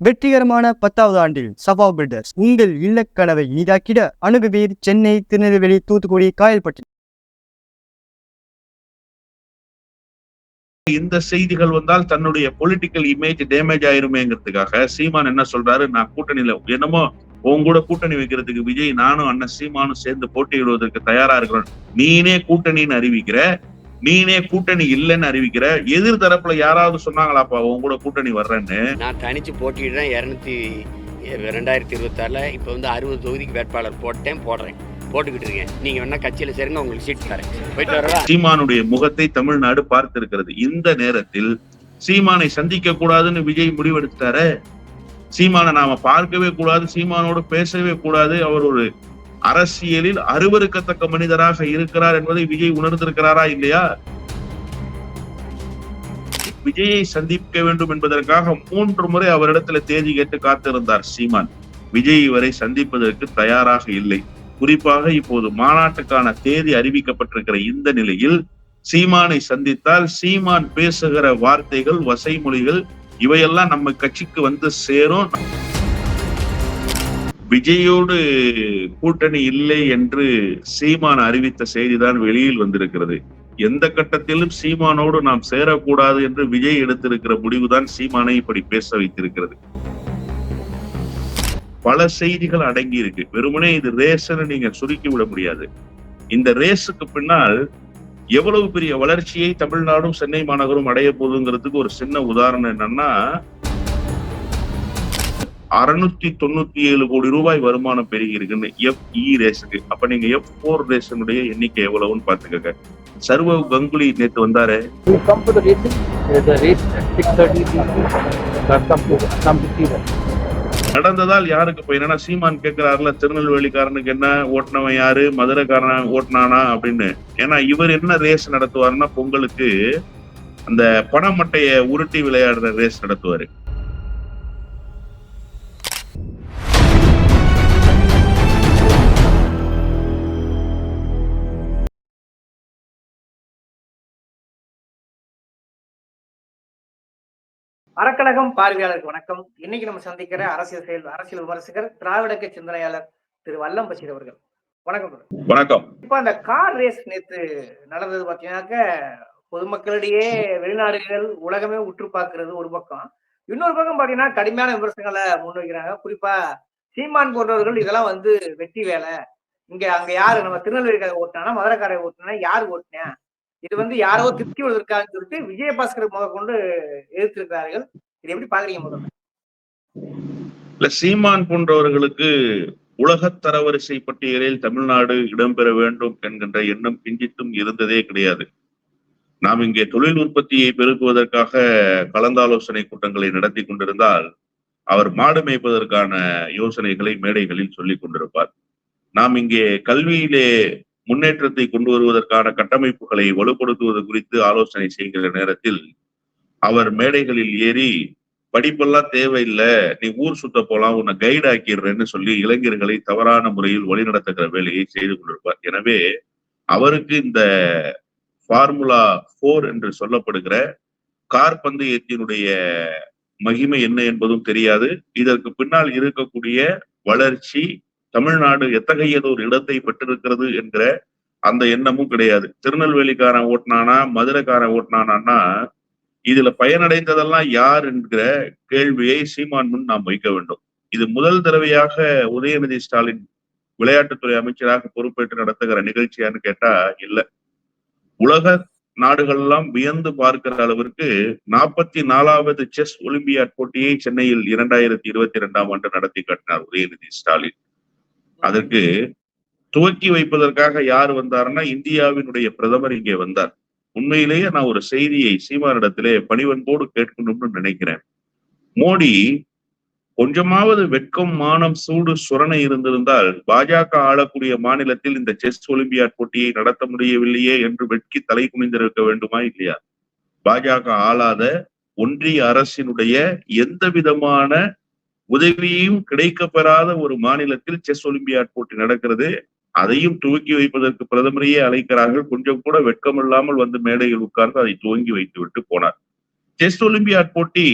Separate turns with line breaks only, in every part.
வெற்றிகரமான பத்தாவது ஆண்டில் சபா பில்டர்ஸ் உங்கள் இல்லக்கனவை இனிதாக்கிட அணுகுவீர் சென்னை திருநெல்வேலி தூத்துக்குடி காயல்பட்டி.
இந்த செய்திகள் வந்தால் தன்னுடைய பொலிட்டிக்கல் இமேஜ் டேமேஜ் ஆயிருமேங்கிறதுக்காக சீமான் என்ன சொல்றாரு? நான் கூட்டணியில என்னமோ உன் கூட கூட்டணி வைக்கிறதுக்கு விஜய் நானும் அண்ணன் சீமானும் சேர்ந்து போட்டியிடுவதற்கு தயாரா இருக்கிறோம். நீனே கூட்டணின்னு அறிவிக்கிற நீனே கூட்டணி இல்லைன்னு அறிவிக்கிற? எதிர் தரப்புல யாராவது சொன்னாங்களாப்பா உன் கூட கூட்டணி வர்றேன்னு?
நான் தனிச்சு போட்டிடுறேன் இரநூத்தி ரெண்டாயிரத்தி இருபத்தாறில் இப்போ வந்து அறுபது தொகுதிக்கு வேட்பாளர் போட்டேன் போடுறேன். போட்டுக்கிட்டு இருக்கேன். நீங்கள் வேணா கட்சியில் சேருங்க உங்களுக்கு சீட் தரேன். போயிட்டு வரவா?
சீமானுடைய முகத்தை தமிழ்நாடு பார்த்திருக்கிறது. இந்த நேரத்தில் சீமானை சந்திக்க கூடாதுன்னு விஜய் முடிவெடுத்தாரு சீமானை நாம பார்க்கவே கூடாது சீமானோடு பேசவே கூடாது. அவர் ஒரு அரசியலில் அருவருக்கத்தக்க மனிதராக இருக்கிறார் என்பதை விஜய் உணர்ந்திருக்கிறாரா இல்லையா? விஜயை சந்திக்க வேண்டும் என்பதற்காக மூன்று முறை அவரிடத்துல தேதி கேட்டு காத்திருந்தார் சீமான். விஜய் இவரை சந்திப்பதற்கு தயாராக இல்லை. குறிப்பாக இப்போது மாநாட்டுக்கான தேதி அறிவிக்கப்பட்டிருக்கிற இந்த நிலையில் சீமானை சந்தித்தால் சீமான் பேசுகிற வார்த்தைகள் வசைமொழிகள் இவையெல்லாம் நம்ம கட்சிக்கு வந்து சேரும். விஜயோடு கூட்டணி இல்லை என்று சீமான் அறிவித்த செய்திதான் வெளியில் வந்திருக்கிறது. எந்த கட்டத்திலும் சீமானோடு நாம் சேரக்கூடாது என்று விஜய் எடுத்திருக்கிற முடிவுதான் சீமானை இப்படி பேச வைத்திருக்கிறது. பல செய்திகள் அடங்கி இருக்கு வெறுமனே இது ரேஸ்ன்னு நீங்க சுருக்கி விட முடியாது. இந்த ரேஸுக்கு பின்னால் எவ்வளவு பெரிய வளர்ச்சியை தமிழ்நாடும் சென்னை மாநகரும் அடைய போகுதுங்கிறதுக்கு ஒரு சின்ன உதாரணம் என்னன்னா அறுநூத்தி தொண்ணூத்தி ஏழு கோடி ரூபாய் வருமானம் பெருகி இருக்குன்னு எஃப் இ ரேஸுக்கு அப்ப நீங்க எஃப் போர் ரேஷனுடைய எண்ணிக்கை எவ்வளவுன்னு பாத்துக்கங்க சர்வ கங்குலி நேத்து வந்தாரு
We come for the racing. There's a race at 6.30 people. Come to, come to see that.
நடந்ததால் யாருக்கு இப்ப என்னன்னா சீமான் கேட்கிறாருல திருநெல்வேலிக்காரனுக்கு என்ன ஓட்டுனவன் யாரு மதுரைக்காரன் ஓட்டுனானா அப்படின்னு ஏன்னா இவர் என்ன ரேஸ் நடத்துவாருன்னா பொங்கலுக்கு அந்த பணமட்டைய உருட்டி விளையாடுற ரேஸ் நடத்துவாரு
அறக்கழகம் பார்வையாளருக்கு வணக்கம். இன்னைக்கு நம்ம சந்திக்கிற அரசியல் செயல் அரசியல் விமர்சகர் திராவிட கட்சி சிந்தனையாளர் திரு வல்லம் பஷீர் அவர்கள். வணக்கம்.
வணக்கம்.
இப்ப அந்த கார் ரேஸ் நேத்து நடந்தது பாத்தீங்கன்னாக்க பொதுமக்களிடையே வெளிநாடுகள் உலகமே உற்று பார்க்கிறது ஒரு பக்கம். இன்னொரு பக்கம் பாத்தீங்கன்னா கடுமையான விமர்சனங்களை முன்வைக்கிறாங்க. குறிப்பா சீமான் போன்றவர்கள் இதெல்லாம் வந்து வெட்டி வேலை. இங்க அங்க யாரு? நம்ம திருநெல்வேலிக்கார ஓட்டினா மதுரைக்காரை ஓட்டினா யார் ஓட்டினா? இது வந்து யாரோ திருப்தி விடுவதற்காக சொல்லிட்டு விஜயபாஸ்கர் முத கொண்டு எதிர்த்திருக்கிறார்கள். இது எப்படி பாக்குறீங்க முதல்ல?
இல்ல சீமான் போன்றவர்களுக்கு உலக தரவரிசை பட்டியலில் தமிழ்நாடு இடம்பெற வேண்டும் என்கின்ற எண்ணம் கிஞ்சித்தும் இருந்ததே கிடையாது. நாம் இங்கே தொழில் உற்பத்தியை பெருக்குவதற்காக கலந்தாலோசனை கூட்டங்களை நடத்தி கொண்டிருந்தால் அவர் மாடு மேய்ப்பதற்கான யோசனைகளை மேடைகளில் சொல்லிக் கொண்டிருப்பார். நாம் இங்கே கல்வியிலே முன்னேற்றத்தை கொண்டு வருவதற்கான கட்டமைப்புகளை வலுப்படுத்துவது குறித்து ஆலோசனை செய்கிற நேரத்தில் அவர் மேடைகளில் ஏறி படிப்பெல்லாம் தேவையில்லை நீ ஊர் சுத்த போலாம் உன்னை கைடு ஆக்கிடுறேன்னு சொல்லி இளைஞர்களை தவறான முறையில் வழிநடத்துகிற வேலையை செய்து கொண்டிருப்பார். எனவே அவருக்கு இந்த ஃபார்முலா போர் என்று சொல்லப்படுகிற கார் பந்தயத்தினுடைய மகிமை என்ன என்பதும் தெரியாது. இதற்கு பின்னால் இருக்கக்கூடிய வளர்ச்சி தமிழ்நாடு எத்தகையது ஒரு இடத்தை பெற்றிருக்கிறது என்கிற அந்த எண்ணமும் கிடையாது. திருநெல்வேலிக்காரன் ஓட்டினானா மதுரைக்காரன் ஓட்டினானா இதுல பயனடைந்ததெல்லாம் யார் என்கிற கேள்வியை சீமான் முன் நாம் வைக்க வேண்டும். இது முதல் தடவையாக உதயநிதி ஸ்டாலின் விளையாட்டுத்துறை அமைச்சராக பொறுப்பேற்று நடத்துகிற நிகழ்ச்சியான்னு கேட்டா இல்ல. உலக நாடுகள்லாம் வியந்து பார்க்கிற அளவிற்கு நாற்பத்தி நாலாவது செஸ் ஒலிம்பியாட் போட்டியை சென்னையில் இரண்டாயிரத்தி இருபத்தி இரண்டாம் ஆண்டு நடத்தி காட்டினார் உதயநிதி ஸ்டாலின். அதற்கு துவக்கி வைப்பதற்காக யார் வந்தாருன்னா இந்தியாவினுடைய பிரதமர் இங்கே வந்தார். உண்மையிலேயே நான் ஒரு செய்தியை சீமானிடத்திலே பணிவன்போடு கேட்கணும்னு நினைக்கிறேன். மோடி கொஞ்சமாவது வெட்கம் மானம் சூடு சுரணை இருந்திருந்தால் பாஜக ஆளக்கூடிய மாநிலத்தில் இந்த செஸ் ஒலிம்பியாட் போட்டியை நடத்த முடியவில்லையே என்று வெட்கி தலை குனிந்திருக்க வேண்டுமா இல்லையா? பாஜக ஆளாத ஒன்றிய அரசினுடைய எந்த விதமான உதவியும் கிடைக்கப்பெறாத ஒரு மாநிலத்தில் செஸ் ஒலிம்பியாட் போட்டி நடக்கிறது. அதையும் துவக்கி வைப்பதற்கு பிரதமரையே அழைக்கிறார்கள். கொஞ்சம் கூட வெட்கம் இல்லாமல் வந்து மேடையில் உட்கார்ந்து அதை துவங்கி வைத்து விட்டு போனார். செஸ் ஒலிம்பியாட் போட்டி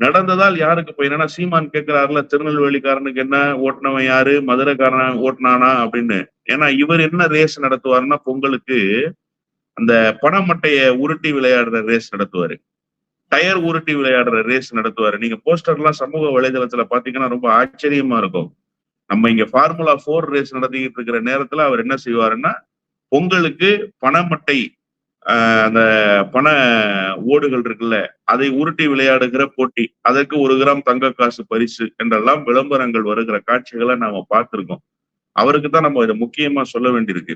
நடந்ததால் யாருக்கு போய் என்னன்னா சீமான் கேட்கிறாருல திருநெல்வேலிக்காரனுக்கு என்ன ஓட்டினவன் யாரு மதுரைக்காரன் ஓட்டுனானா அப்படின்னு. ஏன்னா இவர் என்ன ரேஸ் நடத்துவாருன்னா பொங்கலுக்கு அந்த பணமட்டைய உருட்டி விளையாடுற ரேஸ் நடத்துவாரு. டயர் உருட்டி விளையாடுற ரேஸ் நடத்துவாரு. நீங்க போஸ்டர்லாம் சமூக வலைதளத்துல பாத்தீங்கன்னா ரொம்ப ஆச்சரியமா இருக்கும். நம்ம இங்க ஃபார்முலா ஃபோர் ரேஸ் நடத்திக்கிட்டு இருக்கிற நேரத்துல அவர் என்ன செய்வாருன்னா பொங்கலுக்கு பணமட்டை ஆஹ் அந்த பண ஓடுகள் இருக்குல்ல அதை உருட்டி விளையாடுகிற போட்டி அதற்கு ஒரு கிராம் தங்க காசு பரிசு என்றெல்லாம் விளம்பரங்கள் வருகிற காட்சிகளை நாம பார்த்திருக்கோம். அவருக்கு தான் நம்ம இதை முக்கியமா சொல்ல வேண்டியிருக்கு.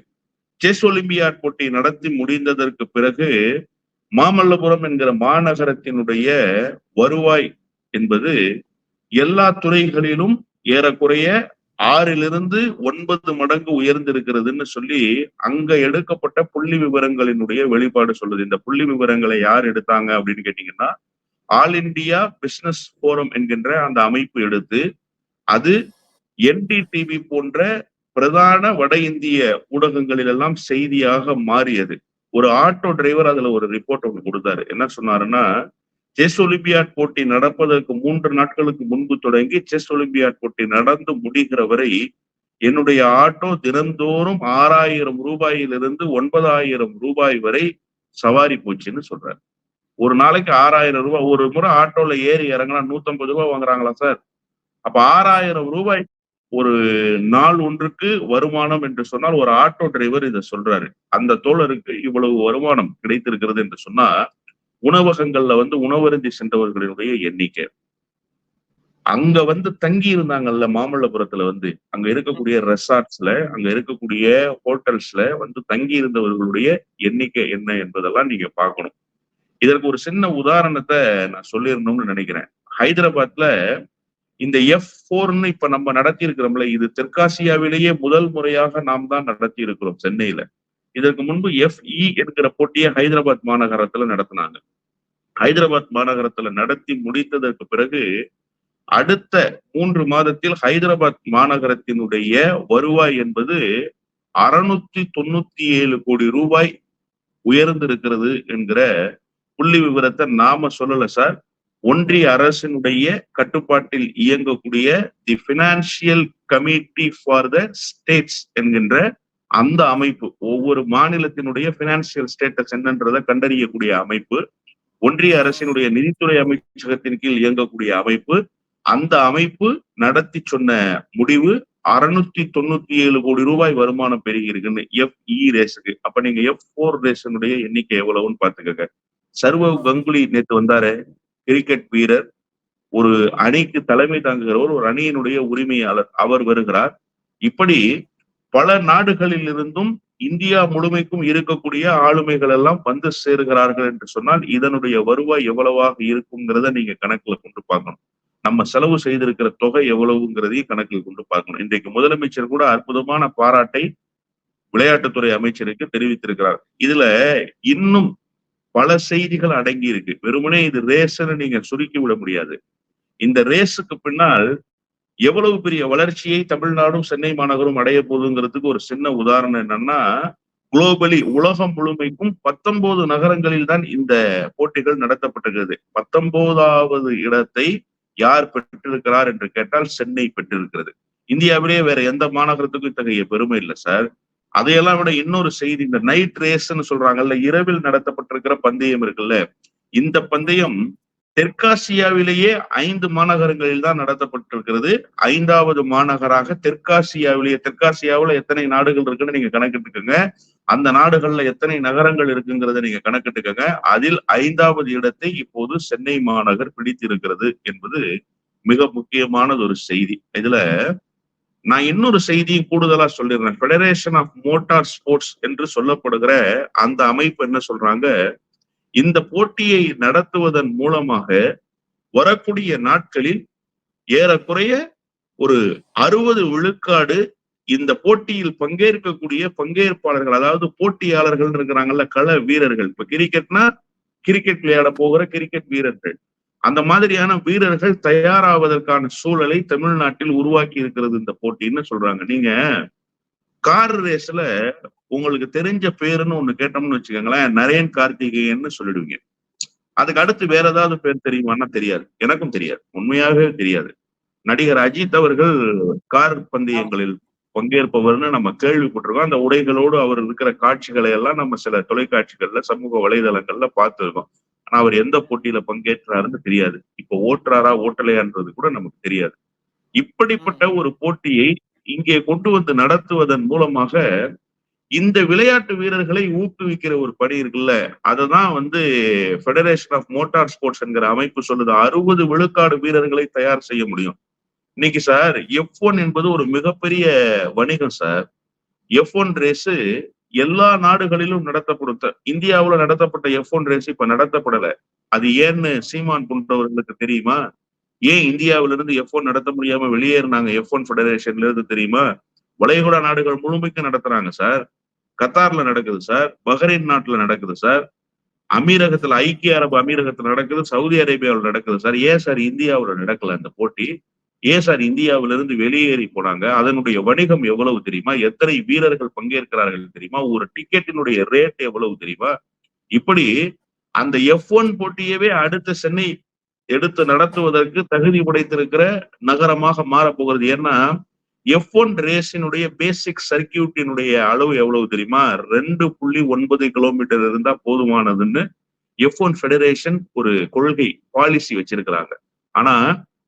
செஸ் ஒலிம்பியாட் போட்டி நடத்தி முடிந்ததற்கு பிறகு மாமல்லபுரம் என்கிற மாநகரத்தினுடைய வருவாய் என்பது எல்லா துறைகளிலும் ஏறக்குறைய ஆறிலிருந்து ஒன்பது மடங்கு உயர்ந்திருக்கிறதுன்னு சொல்லி அங்க எடுக்கப்பட்ட புள்ளி விவரங்களினுடைய வெளிப்பாடு சொல்லுது. இந்த புள்ளி விவரங்களை யார் எடுத்தாங்க அப்படின்னு கேட்டீங்கன்னா ஆல் இந்தியா பிசினஸ் போரம் என்கின்ற அந்த அமைப்பு எடுத்து அது என்டிடிவி போன்ற பிரதான வட இந்திய ஊடகங்களில் எல்லாம் செய்தியாக மாறியது. ஒரு ஆட்டோ டிரைவர் அதுல ஒரு ரிப்போர்ட் ஒன்று கொடுத்தாரு. என்ன சொன்னாருன்னா செஸ் ஒலிம்பியாட் போட்டி நடப்பதற்கு மூன்று நாட்களுக்கு முன்பு தொடங்கி செஸ் ஒலிம்பியாட் போட்டி நடந்து முடிகிற வரை என்னுடைய ஆட்டோ தினந்தோறும் ஆறாயிரம் ரூபாயிலிருந்து ஒன்பதாயிரம் ரூபாய் வரை சவாரி போச்சுன்னு சொல்றாரு. ஒரு நாளைக்கு ஆறாயிரம் ரூபாய் ஒரு முறை ஆட்டோல ஏறி இறங்கினா நூத்தம்பது ரூபாய் வாங்குறாங்களா சார்? அப்ப ஆறாயிரம் ரூபாய் ஒரு நாள் ஒன்றுக்கு வருமானம் என்று சொன்னால் ஒரு ஆட்டோ டிரைவர் இதை சொல்றாரு. அந்த தோழருக்கு இவ்வளவு வருமானம் கிடைத்திருக்கிறது என்று சொன்னா உணவகங்கள்ல வந்து உணவருந்தி சென்றவர்களினுடைய எண்ணிக்கை. அங்க வந்து தங்கி இருந்தாங்கல்ல மாமல்லபுரத்துல வந்து அங்க இருக்கக்கூடிய ரெசார்ட்ஸ்ல அங்க இருக்கக்கூடிய ஹோட்டல்ஸ்ல வந்து தங்கி இருந்தவர்களுடைய எண்ணிக்கை என்ன என்பதெல்லாம் நீங்க பார்க்கணும். இதற்கு ஒரு சின்ன உதாரணத்தை நான் சொல்லிடணும்னு நினைக்கிறேன். ஹைதராபாத்ல இந்த எஃப் போர்னு இப்ப நம்ம நடத்தி இருக்கிறோம்ல இது தெற்காசியாவிலேயே முதல் முறையாக நாம் தான் நடத்தி இருக்கிறோம் சென்னையில. இதற்கு முன்பு எஃப்இ என்கிற போட்டியை ஹைதராபாத் மாநகரத்துல நடத்தினாங்க. ஹைதராபாத் மாநகரத்துல நடத்தி முடித்ததற்கு பிறகு அடுத்த மூன்று மாதத்தில் ஹைதராபாத் மாநகரத்தினுடைய வருவாய் என்பது அறுநூத்தி தொண்ணூத்தி ஏழு கோடி ரூபாய் உயர்ந்திருக்கிறது என்கிற புள்ளி விவரத்தை நாம சொல்லல சார். ஒன்றிய அரசினுடைய கட்டுப்பாட்டில் இயங்கக்கூடிய the financial committee for the states என்கின்ற அந்த அமைப்பு ஒவ்வொரு மாநிலத்தினுடைய பினான்சியல் ஸ்டேட்டஸ் என்னன்றதை கண்டறியக்கூடிய அமைப்பு ஒன்றிய அரசினுடைய நிதித்துறை அமைச்சகத்தின் கீழ் இயங்கக்கூடிய அமைப்பு அந்த அமைப்பு நடத்தி சொன்ன முடிவு அறுநூத்தி தொண்ணூத்தி ஏழு கோடி ரூபாய் வருமானம் பெருகிருக்குன்னு எஃப் இ ரேஸுக்கு அப்ப நீங்க எஃப் போர் ரேஸனுடைய எண்ணிக்கை எவ்வளவுன்னு பாத்துக்கங்க சர்வ கங்குலி நேத்து வந்தாரு. கிரிக்கெட் வீரர் ஒரு அணிக்கு தலைமை தாங்குகிறவர் ஒரு அணியினுடைய உரிமையாளர் அவர் வருகிறார். இப்படி பல நாடுகளில் இருந்தும் இந்தியா முழுமைக்கும் இருக்கக்கூடிய ஆளுமைகள் எல்லாம் வந்து சேருகிறார்கள் என்று சொன்னால் இதனுடைய வருவாய் எவ்வளவாக இருக்குங்கிறத நீங்க கணக்குல கொண்டு பார்க்கணும். நம்ம செலவு செய்திருக்கிற தொகை எவ்வளவுங்கிறதையும் கணக்கில் கொண்டு பார்க்கணும். இன்றைக்கு முதலமைச்சர் கூட அற்புதமான பாராட்டை விளையாட்டுத்துறை அமைச்சருக்கு தெரிவித்திருக்கிறார். இதுல இன்னும் பல செய்திகள் அடங்கி இருக்கு வெறுமனே இது ரேஸ்ன்னு நீங்க சுருக்கி விட முடியாது. இந்த ரேஸுக்கு பின்னால் எவ்வளவு பெரிய வளர்ச்சியை தமிழ்நாடும் சென்னை மாநகரும் அடைய போகுதுங்கிறதுக்கு ஒரு சின்ன உதாரணம் என்னன்னா குளோபலி உலகம் முழுமைக்கும் பத்தொன்பது நகரங்களில் தான் இந்த போட்டிகள் நடத்தப்பட்டிருக்கிறது. பத்தொன்பதாவது இடத்தை யார் பெற்றிருக்கிறார் என்று கேட்டால் சென்னை பெற்றிருக்கிறது. இந்தியாவிலேயே வேற எந்த மாநகரத்துக்கும் இத்தகைய பெருமை இல்லை சார். அதையெல்லாம் விட இன்னொரு செய்தி இந்த நைட் ரேஸ்ன்னு சொல்றாங்கல்ல இரவில் நடத்தப்பட்டிருக்கிற பந்தயம் இருக்குல்ல இந்த பந்தயம் தெற்காசியாவிலேயே ஐந்து மாநகரங்களில் தான் நடத்தப்பட்டிருக்கிறது. ஐந்தாவது மாநகராக தெற்காசியாவிலேயே தெற்காசியாவுல எத்தனை நாடுகள் இருக்குன்னு நீங்க கணக்கிட்டுக்கோங்க. அந்த நாடுகள்ல எத்தனை நகரங்கள் இருக்குங்கிறத நீங்க கணக்கிட்டுக்கோங்க. அதில் ஐந்தாவது இடத்தை இப்போது சென்னை மாநகர் பிடித்திருக்கிறது என்பது மிக முக்கியமானது ஒரு செய்தி. இதுல நான் இன்னொரு செய்தியும் கூடுதலா சொல்லிடுறேன். ஃபெடரேஷன் ஆஃப் மோட்டார் ஸ்போர்ட்ஸ் என்று சொல்லப்படுகிற அந்த அமைப்பு என்ன சொல்றாங்க? இந்த போட்டியை நடத்துவதன் மூலமாக வரக்கூடிய நாட்களில் ஏறக்குறைய ஒரு அறுபது விழுக்காடு இந்த போட்டியில் பங்கேற்கக்கூடிய பங்கேற்பாளர்கள் அதாவது போட்டியாளர்கள் இருக்கிறாங்கல்ல கள வீரர்கள். இப்ப கிரிக்கெட்னா கிரிக்கெட் விளையாட போகிற கிரிக்கெட் வீரர்கள். அந்த மாதிரியான வீரர்கள் தயாராவதற்கான சூழலை தமிழ்நாட்டில் உருவாக்கி இருக்கிறது இந்த போட்டின்னு சொல்றாங்க? நீங்க கார் ரேஸ்ல உங்களுக்கு தெரிஞ்ச பேருன்னு ஒண்ணு கேட்டோம்னு வச்சுக்கோங்களேன் நரேன் கார்த்திகேயன்னு சொல்லிடுவீங்க. அதுக்கு அடுத்து வேற ஏதாவது பேர் தெரியுமான்னா தெரியாது. எனக்கும் தெரியாது. உண்மையாகவே தெரியாது. நடிகர் அஜித் அவர்கள் கார் பந்தயங்களில் பங்கேற்பவர்னு நம்ம கேள்விப்பட்டிருக்கோம். அந்த உடைகளோடு அவர் இருக்கிற காட்சிகளை எல்லாம் நம்ம சில தொலைக்காட்சிகள்ல சமூக வலைதளங்கள்ல பார்த்திருக்கோம். ஆனா அவர் எந்த போட்டியில பங்கேற்றாருன்னு தெரியாது. இப்ப ஓட்டுறாரா ஓட்டலையான்றது கூட நமக்கு தெரியாது. இப்படிப்பட்ட ஒரு போட்டியை இங்கே கொண்டு வந்து நடத்துவதன் மூலமாக இந்த விளையாட்டு வீரர்களை ஊக்குவிக்கிற ஒரு பணி இருக்குல்ல அததான் வந்து ஃபெடரேஷன் ஆஃப் மோட்டார் ஸ்போர்ட்ஸ் என்கிற அமைப்பு சொல்லுது. அறுபது விழுக்காடு வீரர்களை தயார் செய்ய முடியும். இன்னைக்கு சார் எஃப் ஒன் என்பது ஒரு மிகப்பெரிய வணிகம் சார். எஃப் ஒன் ரேஸ் எல்லா நாடுகளிலும் நடத்தப்படுத்த த- இந்தியாவுல நடத்தப்பட்ட எஃப் ஒன் ரேஸ் இப்ப நடத்தப்படல. அது ஏன்னு சீமான் போன்றவர்களுக்கு தெரியுமா? ஏன் இந்தியாவில இருந்து எஃப் ஒன் நடத்த முடியாம வெளியேறினாங்க எஃப் ஒன் ஃபெடரேஷன்ல இருந்து தெரியுமா? வளைகுடா நாடுகள் முழுமைக்கு நடத்துறாங்க சார். கத்தார்ல நடக்குது சார். பஹ்ரைன் நாட்டுல நடக்குது சார். அமீரகத்துல ஐக்கிய அரபு அமீரகத்துல நடக்குது. சவுதி அரேபியாவில் நடக்குது சார். ஏன் சார் இந்தியாவில் நடக்கல அந்த போட்டி? ஏன் சார் இந்தியாவிலிருந்து வெளியேறி போனாங்க. அதனுடைய வணிகம் எவ்வளவு தெரியுமா? எத்தனை வீரர்கள் பங்கேற்கிறார்கள் தெரியுமா? ஒரு டிக்கெட்டினுடைய ரேட் எவ்வளவு தெரியுமா? இப்படி அந்த எஃப் ஒன் போட்டியவே அடுத்த சென்னை எடுத்து நடத்துவதற்கு தகுதி உடைத்திருக்கிற நகரமாக மாறப்போகிறது. ஏன்னா எஃப் ஒன் ரேஸினுடைய பேசிக் சர்க்கியூட்டினுடைய அளவு எவ்வளவு தெரியுமா? ரெண்டு புள்ளி ஒன்பது கிலோமீட்டர் இருந்தா போதுமானதுன்னு எஃப் ஒன் ஃபெடரேஷன் ஒரு கொள்கை பாலிசி வச்சிருக்கிறாங்க. ஆனா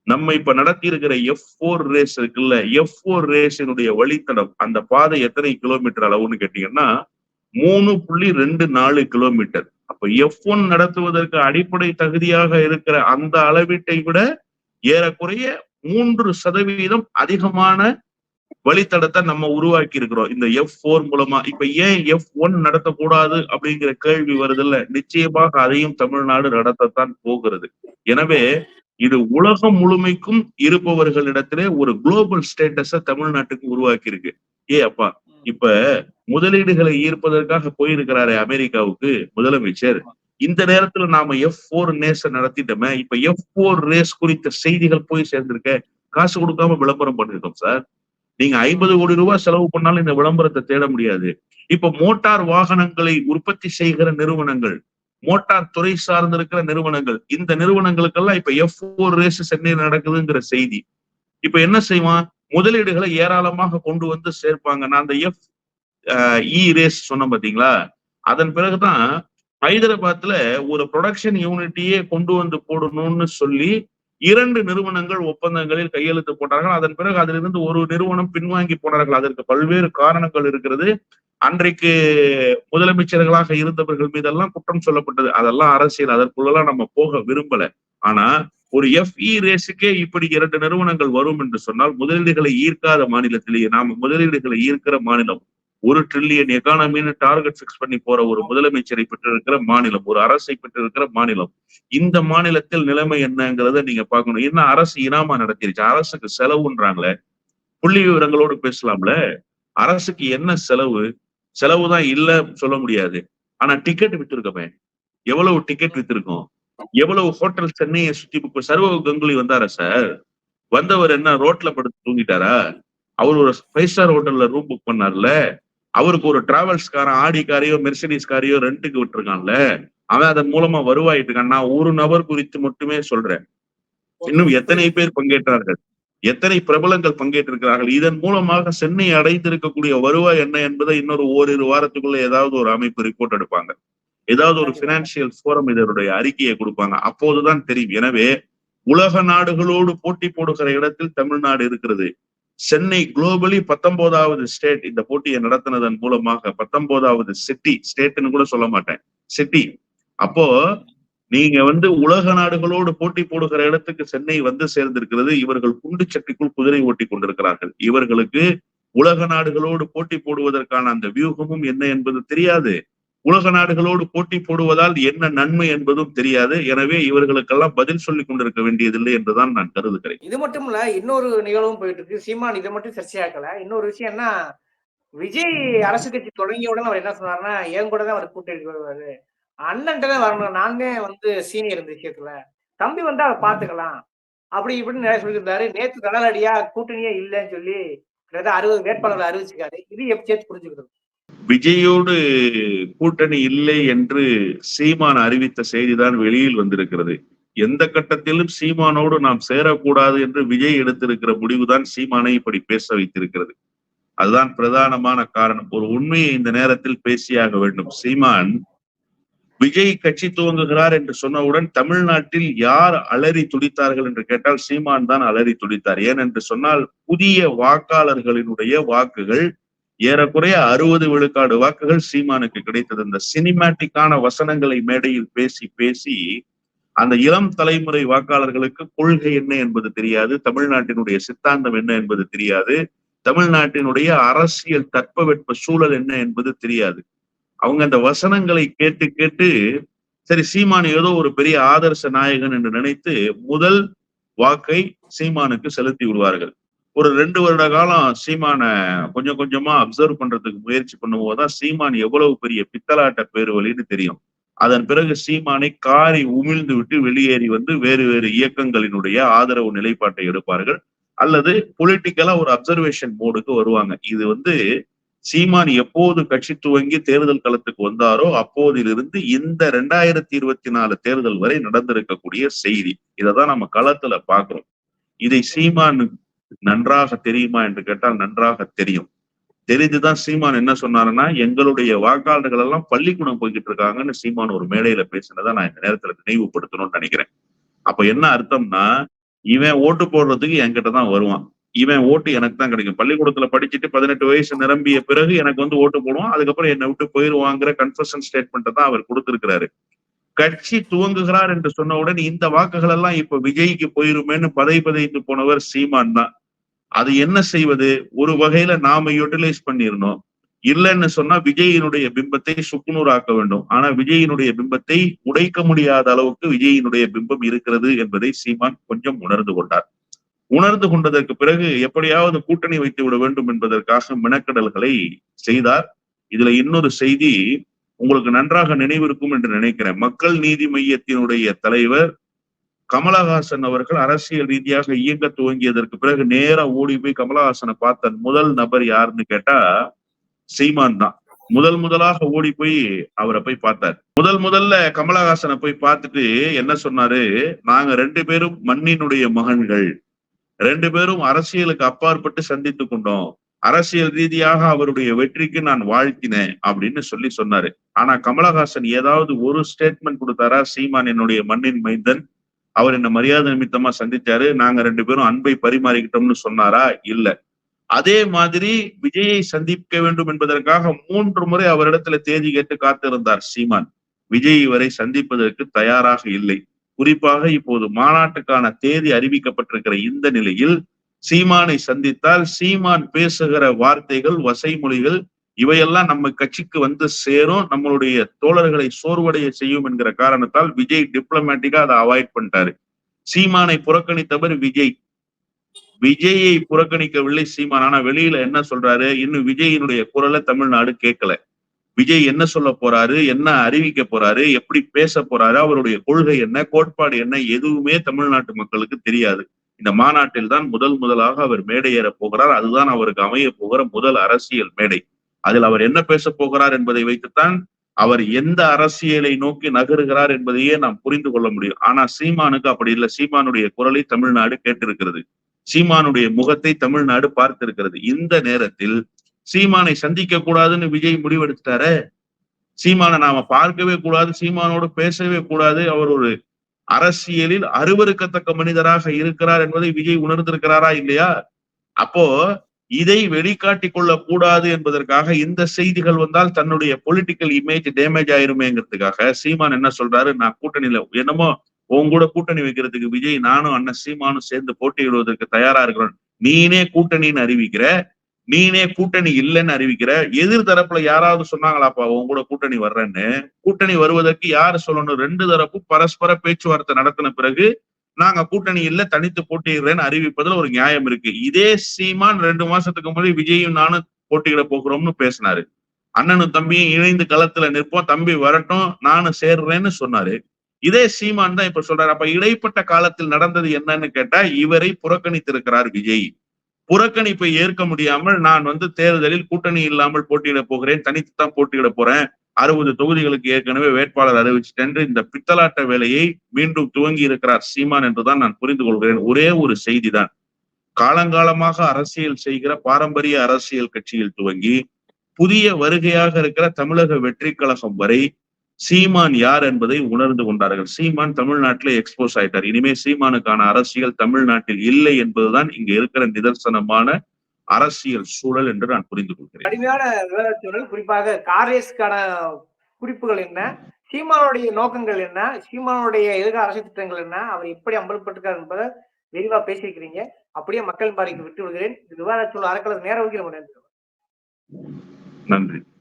நம்ம இப்ப நடத்தி இருக்கிற எஃப் ஃபோர் ரேஸ் இருக்குல்ல எஃப் ஃபோர் ரேஸினுடைய வழித்தடம் அந்த பாதை எத்தனை கிலோமீட்டர் அளவுன்னு கேட்டீங்கன்னா மூணு புள்ளி ரெண்டு நாலு கிலோமீட்டர் அப்ப எஃப் ஒன் நடத்துவதற்கு அடிப்படை தகுதியாக இருக்கிற அந்த அளவீட்டை விட ஏறக்குறைய மூன்று சதவீதம் அதிகமான வழித்தடத்தை நம்ம உருவாக்கி இருக்கிறோம் இந்த எஃப் ஓர் மூலமா. இப்ப ஏன் எஃப் ஒன் நடத்தக்கூடாது அப்படிங்கிற கேள்வி வருதுல்ல? நிச்சயமாக அதையும் தமிழ்நாடு நடத்தத்தான் போகிறது. எனவே இது உலகம் முழுமைக்கும் இருப்பவர்களிடத்திலே ஒரு குளோபல் ஸ்டேட்டஸ தமிழ்நாட்டுக்கு உருவாக்கி இருக்கு ஏ அப்பா இப்ப முதலீடுகளை ஈர்ப்பதற்காக போயிருக்கிறாரே அமெரிக்காவுக்கு முதலமைச்சர். இந்த நேரத்துல நாம எஃப் போர் ரேஸ் நடத்திட்டோமே இப்ப எஃப் போர் ரேஸ் குறித்த செய்திகள் போய் சேர்ந்திருக்க காசு கொடுக்காம விளம்பரம் பண்ணிருக்கோம் சார். நீங்க ஐம்பது கோடி ரூபாய் செலவு பண்ணாலும் இந்த விளம்பரத்தை தேட முடியாது. இப்ப மோட்டார் வாகனங்களை உற்பத்தி செய்கிற நிறுவனங்கள் மோட்டார் துறை சார்ந்து இருக்கிற நிறுவனங்கள். இந்த நிறுவனங்களுக்கெல்லாம் இப்ப எஃப் போர் ரேஸ் சென்னையில் நடக்குதுங்கிற செய்தி. இப்ப என்ன செய்வான்? முதலீடுகளை ஏராளமாக கொண்டு வந்து சேர்ப்பாங்க. நான் அந்த எஃப் இ ரேஸ் சொன்னேன் பாத்தீங்களா? அதன் பிறகுதான் ஹைதராபாத்ல ஒரு ப்ரொடக்ஷன் யூனிட்டியே கொண்டு வந்து போடணும்னு சொல்லி இரண்டு நிறுவனங்கள் ஒப்பந்தங்களில் கையெழுத்து போட்டார்கள். அதன் பிறகு அதிலிருந்து ஒரு நிறுவனம் பின்வாங்கி போனார்கள். அதற்கு பல்வேறு காரணங்கள் இருக்கிறது. அன்றைக்கு முதலமைச்சர்களாக இருந்தவர்கள் மீதெல்லாம் குற்றம் சொல்லப்பட்டது. அதெல்லாம் அரசியல் அதற்குள்ளெல்லாம் நம்ம போக விரும்பல. ஆனா ஒரு எஃப்இ ரேஸுக்கே இப்படி இரண்டு நிறுவனங்கள் வரும் என்று சொன்னால் முதலீடுகளை ஈர்க்காத மாநிலத்திலேயே நாம முதலீடுகளை ஈர்க்கிற மாநிலம் ஒரு ட்ரில்லியன் எக்கானமின்னு டார்கெட் பிக்ஸ் பண்ணி போற ஒரு முதலமைச்சரை பெற்றிருக்கிற மாநிலம் ஒரு அரசை பெற்றிருக்கிற மாநிலம் இந்த மாநிலத்தில் நிலைமை என்னங்கிறத நீங்க பார்க்கணும். என்ன அரசு இனாமா நடத்திருச்சு? அரசுக்கு செலவுன்றாங்களே. புள்ளி விவரங்களோடு பேசலாம்ல. அரசுக்கு என்ன செலவு? செலவு தான் இல்ல சொல்ல முடியாது. ஆனா டிக்கெட் வித்திருக்கமே. எவ்வளவு டிக்கெட் வித்திருக்கோம்? எவ்வளவு ஹோட்டல் சென்னையை சுத்தி இப்ப சர்வ கங்குலி வந்தாரா சார் வந்தவர் என்ன ரோட்ல படுத்து தூங்கிட்டாரா? அவர் ஒரு ஃபைவ் ஸ்டார் ஹோட்டல்ல ரூம் புக் பண்ணார்ல. அவருக்கு ஒரு டிராவல்ஸ் காரன் ஆடி காரையோ மெர்சிடிஸ் காரையோ ரெண்டுக்கு விட்டுருக்கான்ல. அவன் அதன் மூலமா வருவாயிட்டு இருக்கான். நான் ஒரு நபர் குறித்து மட்டுமே சொல்றேன். இன்னும் எத்தனை பேர் பங்கேற்றார்கள்? எத்தனை பிரபலங்கள் பங்கேற்றிருக்கிறார்கள்? இதன் மூலமாக சென்னை அடைந்திருக்கக்கூடிய வருவாய் என்ன என்பதை இன்னொரு ஓரிரு வாரத்துக்குள்ள ஏதாவது ஒரு அமைப்பு ரிப்போர்ட் எடுப்பாங்க. ஏதாவது ஒரு பினான்சியல் ஃபோரம் இதனுடைய அறிக்கையை கொடுப்பாங்க. அப்போதுதான் தெரியும். எனவே உலக நாடுகளோடு போட்டி போடுகிற இடத்தில் தமிழ்நாடு இருக்கிறது. சென்னை குளோபலி பத்தொன்பதாவது ஸ்டேட் இந்த போட்டியை நடத்தினதன் மூலமாக பத்தொன்பதாவது சிட்டி ஸ்டேட்னு கூட சொல்ல மாட்டேன். சிட்டி அப்போ நீங்க வந்து உலக நாடுகளோடு போட்டி போடுகிற இடத்துக்கு சென்னை வந்து சேர்ந்திருக்கிறது. இவர்கள் குண்டு சட்டிக்குள் குதிரை ஓட்டி கொண்டிருக்கிறார்கள். இவர்களுக்கு உலக நாடுகளோடு போட்டி போடுவதற்கான அந்த வியூகமும் என்ன என்பது தெரியாது. உலக நாடுகளோடு போட்டி போடுவதால் என்ன நன்மை என்பதும் தெரியாது. எனவே இவர்களுக்கெல்லாம் பதில் சொல்லிக் கொண்டிருக்க வேண்டியதில்லை என்றுதான் நான் கருதுகிறேன்.
இது மட்டும் இல்ல இன்னொரு நிகழ்வும் போயிட்டு இருக்கு சீமான் இதை மட்டும் சர்ச்சையாக்கல. இன்னொரு விஷயம் என்ன விஜய் அரசு கட்சி தொடங்கிய உடனே அவர் என்ன சொன்னாருன்னா என் கூட தான் அவர் கூட்டணி வருவாரு. அண்ணன்ட்ட வரணும். நாங்க வந்து சீனியர் இந்த விஷயத்துல. தம்பி வந்து அதை பாத்துக்கலாம். அப்படி இப்படின்னு நிறைய சொல்லியிருந்தாரு. நேத்து தடலடியா கூட்டணியே இல்லைன்னு சொல்லி கிட்டத்தட்ட அறுபது வேட்பாளர்கள் அறிவிச்சிருக்காரு. இது எப்படி சேர்த்து புரிஞ்சுக்கிறது?
விஜயோடு கூட்டணி இல்லை என்று சீமான் அறிவித்த செய்திதான் வெளியில் வந்திருக்கிறது. எந்த கட்டத்திலும் சீமானோடு நாம் சேரக்கூடாது என்று விஜய் எடுத்திருக்கிற முடிவுதான் சீமானை இப்படி பேச வைத்திருக்கிறது. அதுதான் பிரதானமான காரணம். ஒரு உண்மையை இந்த நேரத்தில் பேசியாக வேண்டும். சீமான் விஜய் கட்சி துவங்குகிறார் என்று சொன்னவுடன் தமிழ்நாட்டில் யார் அலறி துடித்தார்கள் என்று கேட்டால் சீமான் தான் அலறி துடித்தார். ஏனென்று சொன்னால் புதிய வாக்காளர்களினுடைய வாக்குகள் ஏறக்குறைய அறுபது விழுக்காடு வாக்குகள் சீமானுக்கு கிடைத்தது. இந்த சினிமேட்டிக்கான வசனங்களை மேடையில் பேசி பேசி அந்த இளம் தலைமுறை வாக்காளர்களுக்கு கொள்கை என்ன என்பது தெரியாது தமிழ்நாட்டினுடைய சித்தாந்தம் என்ன என்பது தெரியாது தமிழ்நாட்டினுடைய அரசியல் தட்பவெட்ப சூழல் என்ன என்பது தெரியாது. அவங்க அந்த வசனங்களை கேட்டு கேட்டு சரி சீமான் ஏதோ ஒரு பெரிய ஆதர்ச நாயகன் என்று நினைத்து முதல் வாக்கை சீமானுக்கு செலுத்தி விடுவார்கள். ஒரு ரெண்டு வருட காலம் சீமானை கொஞ்சம் கொஞ்சமா அப்சர்வ் பண்றதுக்கு முயற்சி பண்ணும்போதுதான் சீமான் எவ்வளவு பெரிய பித்தலாட்ட பேருவழின்னு தெரியும். அதன் பிறகு சீமானை காரி உமிழ்ந்து விட்டு வெளியேறி வந்து வேறு வேறு இயக்கங்களினுடைய ஆதரவு நிலைப்பாட்டை எடுப்பார்கள். அல்லது பொலிட்டிக்கலா ஒரு அப்சர்வேஷன் மோடுக்கு வருவாங்க. இது வந்து சீமான் எப்போது கட்சி துவங்கி தேர்தல் களத்துக்கு வந்தாரோ அப்போதிலிருந்து இந்த ரெண்டாயிரத்தி இருபத்தி நாலு தேர்தல் வரை நடந்திருக்கக்கூடிய செய்தி. இதைதான் நம்ம களத்துல பாக்குறோம் இதை சீமான் நன்றாக தெரியுமா என்று கேட்டால் நன்றாக தெரியும். தெரிஞ்சுதான் சீமான் என்ன சொன்னாருன்னா எங்களுடைய வாக்காளர்கள் எல்லாம் பள்ளிக்கூடம் போய்கிட்டு இருக்காங்கன்னு சீமான் ஒரு மேடையில பேசினதை நான் இந்த நேரத்துல நினைவுபடுத்தணும்னு நினைக்கிறேன். அப்ப என்ன அர்த்தம்னா இவன் ஓட்டு போடுறதுக்கு என்கிட்ட தான் வருவான். இவன் ஓட்டு எனக்கு தான் கிடைக்கும். பள்ளிக்கூடத்துல படிச்சுட்டு பதினெட்டு வயசு நிரம்பிய பிறகு எனக்கு வந்து ஓட்டு போடுவான். அதுக்கப்புறம் என்னை விட்டு போயிருவாங்கிற கன்ஃபர்ஷன் ஸ்டேட்மெண்ட்டை தான் அவர் கொடுத்திருக்கிறாரு. கட்சி துவங்குகிறார் என்று சொன்னவுடன் இந்த வாக்குகள் எல்லாம் இப்ப விஜய்க்கு போயிருமேன்னு பதை பதைத்து போனவர் சீமான் தான். அது என்ன செய்வது? ஒரு வகையில நாம யூட்டிலைஸ் பண்ணிடணும் இல்லைன்னு சொன்னா விஜயினுடைய பிம்பத்தை சுக்குநூறு ஆக்க வேண்டும். ஆனா விஜயினுடைய பிம்பத்தை உடைக்க முடியாத அளவுக்கு விஜயினுடைய பிம்பம் இருக்கிறது என்பதை சீமான் கொஞ்சம் உணர்ந்து கொண்டார். உணர்ந்து கொண்டதற்கு பிறகு எப்படியாவது கூட்டணி வைத்து விட வேண்டும் என்பதற்காக மெனக்கடல்களை செய்தார். இதுல இன்னொரு செய்தி உங்களுக்கு நன்றாக நினைவிருக்கும் என்று நினைக்கிறேன். மக்கள் நீதி மையத்தினுடைய தலைவர் கமலஹாசன் அவர்கள் அரசியல் ரீதியாக இயங்க துவங்கியதற்கு பிறகு நேரா ஓடி போய் கமலஹாசனை பார்த்த முதல் நபர் யாருன்னு கேட்டா சீமான் தான். முதல் முதலாக ஓடி போய் அவரை போய் பார்த்தார். முதல் முதல்ல கமலஹாசனை போய் பார்த்துட்டு என்ன சொன்னாரு? நாங்க ரெண்டு பேரும் மண்ணினுடைய மகன்கள். ரெண்டு பேரும் அரசியலுக்கு அப்பாற்பட்டு சந்தித்து கொண்டோம். அரசியல் ரீதியாக அவருடைய வெற்றிக்கு நான் வாழ்த்தினேன் அப்படின்னு சொல்லி சொன்னாரு. ஆனா கமலஹாசன் ஏதாவது ஒரு ஸ்டேட்மெண்ட் கொடுத்தாரா? சீமான் என்னுடைய மண்ணின் மைந்தன். அவர் என்ன மரியாதை நிமித்தமா சந்திச்சாரு. நாங்க ரெண்டு பேரும் அன்பை பரிமாறிக்கிட்டோம்னு சொன்னாரா? இல்ல. அதே மாதிரி விஜயை சந்திக்க வேண்டும் என்பதற்காக மூன்று முறை அவரிடத்துல தேதி கேட்டு காத்திருந்தார் சீமான். விஜய் வரை சந்திப்பதற்கு தயாராக இல்லை. குறிப்பாக இப்போது மாநாட்டுக்கான தேதி அறிவிக்கப்பட்டிருக்கிற இந்த நிலையில் சீமானை சந்தித்தால் சீமான் பேசுகிற வார்த்தைகள் வசைமொழிகள் இவையெல்லாம் நம்ம கட்சிக்கு வந்து சேரும். நம்மளுடைய தோழர்களை சோர்வடைய செய்யும் என்கிற காரணத்தால் விஜய் டிப்ளமேட்டிக்கா அதை அவாய்ட் பண்ணிட்டாரு. சீமானை புறக்கணித்தவர் விஜய். விஜயை புறக்கணிக்கவில்லை சீமான். ஆனா வெளியில என்ன சொல்றாரு? இன்னும் விஜயினுடைய குரலை தமிழ்நாடு கேட்கல. விஜய் என்ன சொல்ல போறாரு என்ன அறிவிக்க போறாரு எப்படி பேச போறாரு அவருடைய கொள்கை என்ன கோட்பாடு என்ன எதுவுமே தமிழ்நாட்டு மக்களுக்கு தெரியாது. இந்த மாநாட்டில் தான் முதல் முதலாக அவர் மேடை போகிறார். அதுதான் அவருக்கு அமைய போகிற முதல் அரசியல் மேடை. அதில் அவர் என்ன பேச போகிறார் என்பதை வைத்துத்தான் அவர் எந்த அரசியலை நோக்கி நகருகிறார் என்பதையே நாம் புரிந்து கொள்ள முடியும். ஆனா சீமானுக்கு அப்படி இல்லை. சீமானுடைய குரலை தமிழ்நாடு கேட்டிருக்கிறது. சீமானுடைய முகத்தை தமிழ்நாடு பார்த்திருக்கிறது. இந்த நேரத்தில் சீமானை சந்திக்க கூடாதுன்னு விஜய் முடிவெடுத்துட்டாரு. சீமானை நாம பார்க்கவே கூடாது சீமானோடு பேசவே கூடாது. அவர் ஒரு அரசியலில் அருவருக்கத்தக்க மனிதராக இருக்கிறார் என்பதை விஜய் உணர்ந்திருக்கிறாரா இல்லையா? அப்போ இதை வெளிக்காட்டி கொள்ள கூடாது என்பதற்காக இந்த செய்திகள் வந்தால் தன்னுடைய பொலிட்டிக்கல் இமேஜ் டேமேஜ் ஆயிருமேங்கிறதுக்காக சீமான் என்ன சொல்றாரு? நான் கூட்டணியில என்னமோ உன் கூட கூட்டணி வைக்கிறதுக்கு விஜய் நானும் அண்ணன் சீமானும் சேர்ந்து போட்டியிடுவதற்கு தயாரா இருக்கிறோம். நீனே கூட்டணின்னு அறிவிக்கிற நீனே கூட்டணி இல்லைன்னு அறிவிக்கிற எதிர் தரப்புல யாராவது சொன்னாங்களாப்பா உங்க கூட கூட்டணி வர்றேன்னு? கூட்டணி வருவதற்கு யாரு சொல்லணும்? ரெண்டு தரப்பும் பரஸ்பர பேச்சுவார்த்தை நடத்தின பிறகு நாங்க கூட்டணி இல்ல தனித்து போட்டியிடுறேன்னு அறிவிப்பதுல ஒரு நியாயம் இருக்கு. இதே சீமான் ரெண்டு மாசத்துக்கு முன்னாடி விஜயும் நானும் போட்டியிட போகிறோம்னு பேசினாரு. அண்ணனும் தம்பியும் இணைந்து களத்துல நிற்போம் தம்பி வரட்டும் நானும் சேர்றேன்னு சொன்னாரு. இதே சீமான் தான் இப்ப சொல்றாரு. அப்ப இடைப்பட்ட காலத்தில் நடந்தது என்னன்னு கேட்டா இவரை புறக்கணித்திருக்கிறார் விஜய். புறக்கணிப்பை ஏற்க முடியாமல் நான் வந்து தேர்தலில் கூட்டணி இல்லாமல் போட்டியிட போகிறேன் தனித்துத்தான் போட்டியிட போறேன் அறுபது தொகுதிகளுக்கு ஏற்கனவே வேட்பாளர் அறிவிச்சிட்டேன் இந்த பித்தலாட்ட வேலையை மீண்டும் துவங்கி இருக்கிறார் சீமான் என்றுதான் நான் புரிந்து கொள்கிறேன். ஒரே ஒரு செய்திதான். காலங்காலமாக அரசியல் செய்கிற பாரம்பரிய அரசியல் கட்சியில் துவங்கி புதிய வருகையாக இருக்கிற தமிழக வெற்றி கழகம் வரை சீமான் யார் என்பதை உணர்ந்து கொண்டார்கள். சீமான் தமிழ்நாட்டில் எக்ஸ்போஸ் ஆயிட்டார். இனிமே சீமானுக்கான அரசியல் தமிழ்நாட்டில் இல்லை என்பதுதான் இங்க இருக்கிற நிதர்சனமான அரசியல் சூழல் என்று நான் புரிந்து கொள்கிறேன்.
கடுமையான விவாதச்சூழல் குறிப்பாக காரேஸ்க்கான குறிப்புகள் என்ன? சீமானுடைய நோக்கங்கள் என்ன? சீமானுடைய எதிர்கால அரசியல் திட்டங்கள் என்ன? அவர் எப்படி அம்பலப்பட்டிருக்கார் என்பதை விரிவா பேசியிருக்கிறீங்க. அப்படியே மக்கள் பாரிக்கு விட்டு விடுகிறேன் விவாதச்சூழல் ஒதுக்கி நம்ம நன்றி
நன்றி.